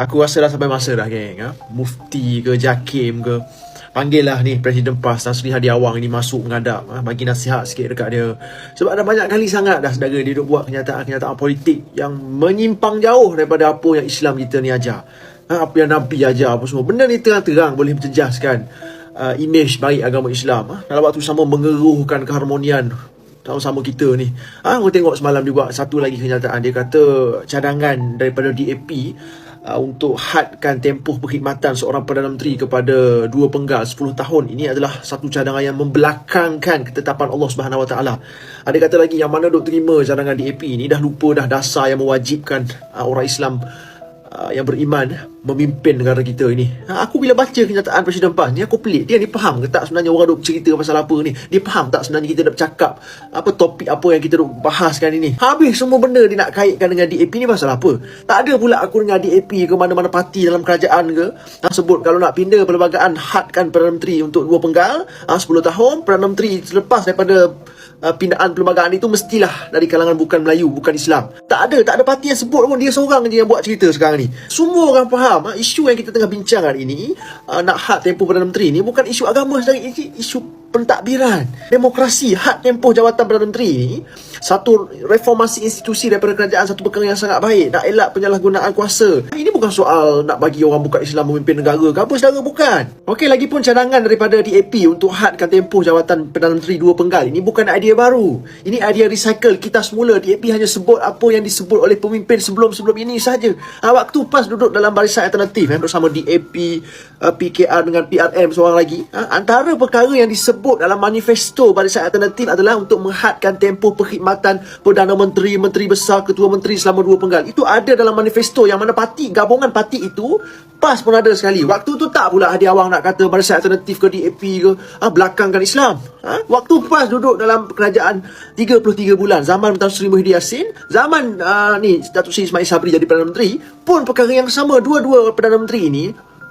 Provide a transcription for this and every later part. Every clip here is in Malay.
Aku rasa dah sampai masa dah geng ha? Mufti ke Jakim ke Panggil lah ni Presiden PAS Tan Sri Hadi Awang ni masuk menghadap ha? Bagi nasihat sikit dekat dia Sebab ada banyak kali sangat dah Saudara dia duk buat kenyataan-kenyataan politik Yang menyimpang jauh daripada apa yang Islam kita ni ajar ha? Apa yang Nabi ajar apa semua Benda ni terang-terang boleh menjejaskan uh, Image baik agama Islam ha? Dalam waktu sama mengeruhkan keharmonian sama-sama kita ni. Ah, ha, aku tengok semalam buat satu lagi kenyataan. Dia kata cadangan daripada DAP uh, untuk hadkan tempoh perkhidmatan seorang Perdana Menteri kepada dua penggal 10 tahun. Ini adalah satu cadangan yang membelakangkan ketetapan Allah Subhanahu Wa Taala. Ada kata lagi yang mana duk terima cadangan DAP ni dah lupa dah dasar yang mewajibkan uh, orang Islam uh, yang beriman memimpin negara kita ini. Ha, aku bila baca kenyataan Presiden PAS ni aku pelik. Dia ni faham ke tak sebenarnya orang duk cerita pasal apa ni? Dia faham tak sebenarnya kita nak bercakap apa topik apa yang kita duk bahaskan ini? Habis semua benda dia nak kaitkan dengan DAP ni pasal apa? Tak ada pula aku dengar DAP ke mana-mana parti dalam kerajaan ke ha, sebut kalau nak pindah perlembagaan hadkan Perdana Menteri untuk dua penggal ha, 10 tahun Perdana Menteri selepas daripada uh, pindaan perlembagaan itu mestilah dari kalangan bukan Melayu, bukan Islam. Tak ada, tak ada parti yang sebut pun dia seorang je yang buat cerita sekarang ni. Semua orang faham ha? isu yang kita tengah bincang hari ini uh, nak hak tempoh Perdana Menteri ni bukan isu agama ini isu pentadbiran demokrasi hak tempoh jawatan Perdana Menteri. Ni satu reformasi institusi daripada kerajaan satu perkara yang sangat baik nak elak penyalahgunaan kuasa. Ini bukan soal nak bagi orang bukan Islam memimpin negara ke apa saudara bukan. Okey, lagipun cadangan daripada DAP untuk hadkan tempoh jawatan Perdana Menteri dua penggal ini bukan idea baru. Ini idea recycle kita semula DAP hanya sebut apa yang disebut oleh pemimpin sebelum-sebelum ini saja. Ha, waktu PAS duduk dalam barisan alternatif eh, bersama DAP uh, PKR dengan PRM seorang lagi. Ha, antara perkara yang disebut disebut dalam manifesto Barisan Alternatif adalah untuk menghadkan tempoh perkhidmatan Perdana Menteri, Menteri Besar, Ketua Menteri selama dua penggal. Itu ada dalam manifesto yang mana parti, gabungan parti itu PAS pun ada sekali. Waktu tu tak pula Hadi Awang nak kata Barisan Alternatif ke DAP ke ha, belakangkan Islam. Ha? Waktu PAS duduk dalam kerajaan 33 bulan zaman Tan Sri Muhyiddin Yassin, zaman uh, ni Datuk Seri Ismail Sabri jadi Perdana Menteri, pun perkara yang sama dua-dua Perdana Menteri ini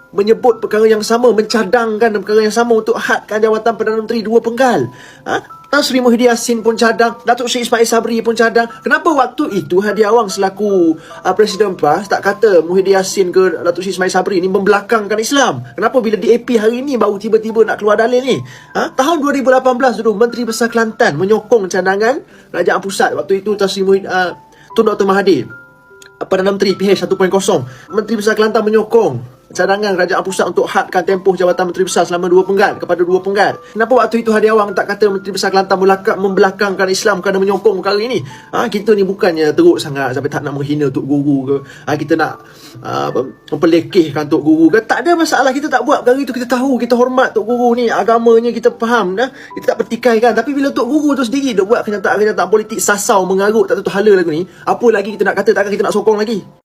menyebut perkara yang sama, mencadangkan perkara yang sama untuk hadkan jawatan Perdana Menteri dua penggal. Ha? Tan Sri Muhyiddin Yassin pun cadang, Datuk Sri Ismail Sabri pun cadang. Kenapa waktu itu Hadi Awang selaku uh, Presiden PAS tak kata Muhyiddin Yassin ke Datuk Sri Ismail Sabri ni membelakangkan Islam? Kenapa bila DAP hari ini baru tiba-tiba nak keluar dalil ni? Ha? Tahun 2018 dulu Menteri Besar Kelantan menyokong cadangan Kerajaan Pusat. Waktu itu Tan Sri Muhyiddin uh, Tun Dr. Mahathir Perdana Menteri PH 1.0 Menteri Besar Kelantan menyokong cadangan kerajaan pusat untuk hadkan tempoh jawatan Menteri Besar selama dua penggal kepada dua penggal. Kenapa waktu itu Hadi Awang tak kata Menteri Besar Kelantan membelakangkan Islam kerana menyokong perkara ini? Ha, kita ni bukannya teruk sangat sampai tak nak menghina Tok Guru ke. Ha, kita nak uh, apa, memperlekehkan Tok Guru ke. Tak ada masalah kita tak buat perkara itu. Kita tahu, kita hormat Tok Guru ni. Agamanya kita faham. Dah. Kita tak pertikaikan. Tapi bila Tok Guru tu sendiri dia buat kenyataan-kenyataan politik sasau, mengarut, tak tahu hala lagu ni. Apa lagi kita nak kata, takkan kita nak sokong lagi?